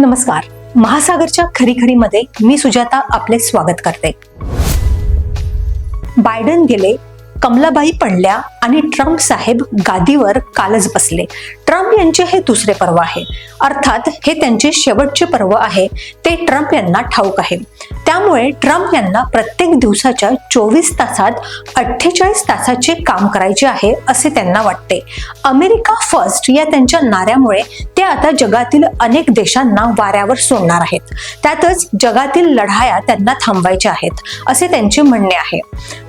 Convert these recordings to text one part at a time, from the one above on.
नमस्कार. महासागरच्या खरी मध्ये मी सुजाता आपले स्वागत करते. बायडन गेले कमलाबाई पडल्या आणि ट्रम्प साहेब गादीवर कालच बसले. ट्रम्प यांचे हे दुसरे पर्व आहे. अर्थात हे त्यांचे शेवटचे पर्व आहे. ते ट्रम्प यांना ठाऊक आहे. त्यामुळे ट्रम्प यांना प्रत्येक दिवसाच्या चोवीस तासात अठ्ठेचाळीस तासाचे काम करायचे आहे असे त्यांना वाटते. अमेरिका फर्स्ट या त्यांच्या नाऱ्यामुळे ते आता जगातील अनेक देशांना वाऱ्यावर सोडणार आहेत. त्यातच जगातील लढाया त्यांना थांबवायच्या आहेत असे त्यांचे म्हणणे आहे.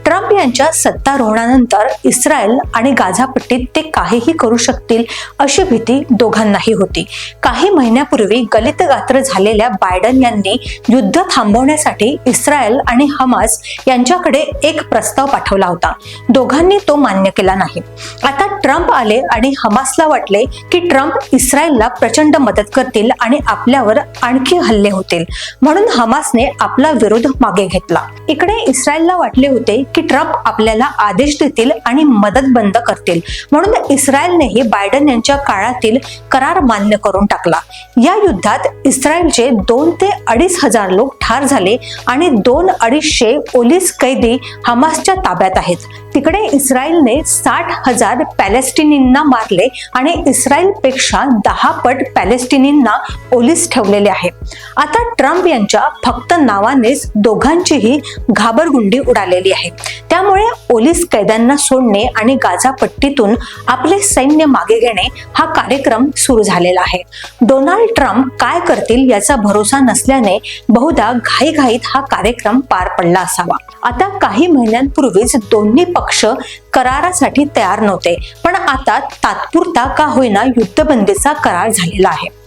ट्रम्प यांच्या सत्तारोहणानंतर इस्रायल आणि गाझापट्टीत ते काहीही करू शकतील अशी भीती दोघांनाही होती. काही महिन्यापूर्वी गलित गात्र झालेल्या बायडन यांनी युद्ध थांबवण्यासाठी इस्रायल आणि हमास यांच्याकडे एक प्रस्ताव पाठवला होता. दोघांनी तो मान्य केला नाही. आता ट्रम्प आले आणि हमासला वाटले की ट्रम्प इस्रायलला प्रचंड मदत करतील आणि आपल्यावर आणखी हल्ले होतील. म्हणून हमासने आपला विरोध मागे घेतला. इकडे इस्रायलला वाटले होते की ट्रम्प आपल्याला आदेश देतील आणि मदत बंद करतील. म्हणून इस्रायलनेही बायडन यांच्या काळातील करार मान्य करून टाकला. या युद्धात इस्रायलचे दोन ते अडीच हजार लोक ठार झाले आणि दोन अडीचशे पोलीस कैदी हमासच्या ताब्यात आहेत. तिकडे इस्रायलने साठ हजार पॅलेस्टिनींना मारले आणि इस्रायलपेक्षा दहा पट पॅलेस्टिनींना पोलीस ठेवलेले आहे. आता ट्रम्प यांच्या फक्त नावानेच दोघांचीही घाबरगुंडी उडालेली आहे. त्यामुळे ओलीस कैद्यांना सोडणे आणि गाझापट्टीतून आपले सैन्य मागे घेणे हा कार्यक्रम सुरू झालेला आहे. डोनाल्ड ट्रम्प काय करतील याचा भरोसा नसल्याने बहुधा घाईघाईत हा कार्यक्रम पार पडला असावा. आता काही महिन्यांपूर्वीच दोन्ही पक्ष करारासाठी तयार नव्हते. पण आता तात्पुरता का होईना युद्धबंदीचा करार झालेला आहे.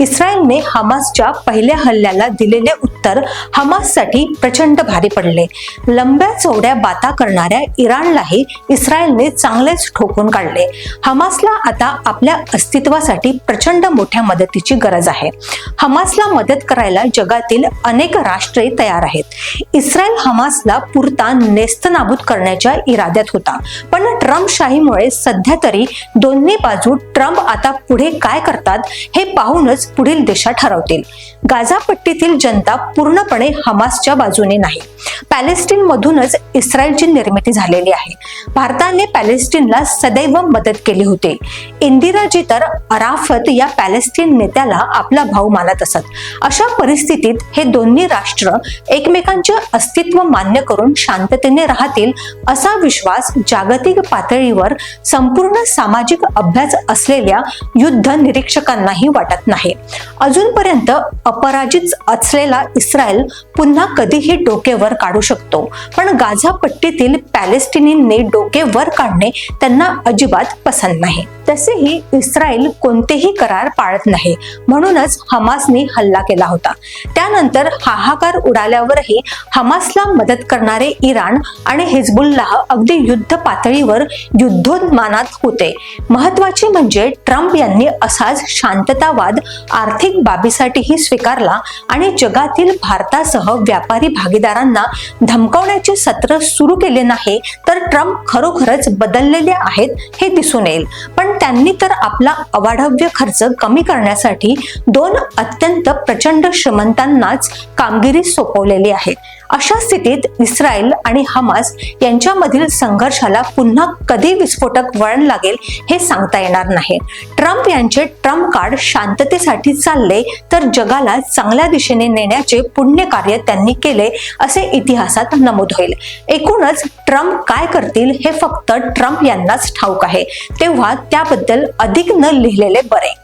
इस्रायलने हमासच्या पहिल्या हल्ल्याला दिलेले उत्तर हमाससाठी प्रचंड भारी पडले. लंब्या चौड्या बाता करणाऱ्या इराणलाही इस्रायलने चांगलेच ठोकून काढले. हमासला आता आपल्या अस्तित्वासाठी प्रचंड मोठ्या मदतीची गरज आहे. हमासला मदत करायला जगातील अनेक राष्ट्रे तयार आहेत. इस्रायल हमासला पुरता नेस्तनाबूत करण्याच्या इराद्यात होता. पण ट्रम्प शाहीमुळे सध्या तरी दोन्ही बाजू ट्रम्प आता पुढे काय करतात हे पाहूनच पुढील दिशा ठरवतील. गाझापट्टीतील जनता पूर्णपणे हमासच्या बाजूने नाही. पॅलेस्टीन मधूनच इस्रायलची निर्मिती झालेली आहे. भारताने पॅलेस्टीनला सदैव मदत केली होती. इंदिराजी तर अराफत या पॅलेस्टीन नेत्याला आपला भाऊ मानत असत. अशा परिस्थितीत हे दोन्ही राष्ट्र एकमेकांचे अस्तित्व मान्य करून शांततेने राहतील असा विश्वास जागतिक पातळीवर संपूर्ण सामाजिक अभ्यास असलेल्या युद्ध निरीक्षकांनाही वाटत नाही. अजूनपर्यंत अपराजित असलेला इस्रायल पुन्हा कधीही डोके वर काढू शकतो. पण गाझा पट्टीतील पॅलेस्टिनींनी डोके वर काढणे त्यांना अजिबात पसंत नाही. तसेही इस्रायल कोणतेही करार पाळत नाही. म्हणूनच हमासने हल्ला केला होता. त्यानंतर हाहाकार उडाल्यावरही हमासला मदत करणारे इराण आणि हिजबुल्लाह अगदी युद्ध पातळीवर युद्धोन्मानात होते. महत्त्वाचे म्हणजे ट्रम्प यांनी असाच शांततावाद आर्थिक बाबीसाठीही स्वीकारला आणि जगातील भारतासह व्यापारी भागीदारांना धमकावण्याचे सत्र सुरू केले नाही तर ट्रम्प खरोखरच बदललेले आहेत हे दिसून येईल. पण त्यांनी तर आपला अवाढव्य खर्च कमी करण्यासाठी दोन अत्यंत प्रचंड श्रीमंतांनाच कामगिरी सोपवलेली आहे. अशा स्थितीत इस्रायल आणि हमास यांच्यामधील संघर्षाला पुन्हा कधी विस्फोटक वळण लागेल हे सांगता येणार नाही. ट्रम्प यांचे ट्रम्प कार्ड शांततेसाठी चालले तर जगाला चांगल्या दिशेने नेण्याचे पुण्य कार्य त्यांनी केले असे इतिहासात नमूद होईल. एकूणच ट्रम्प काय करतील हे फक्त ट्रम्प यांनाच ठाऊक आहे. तेव्हा त्याबद्दल अधिक न लिहिलेले बरे.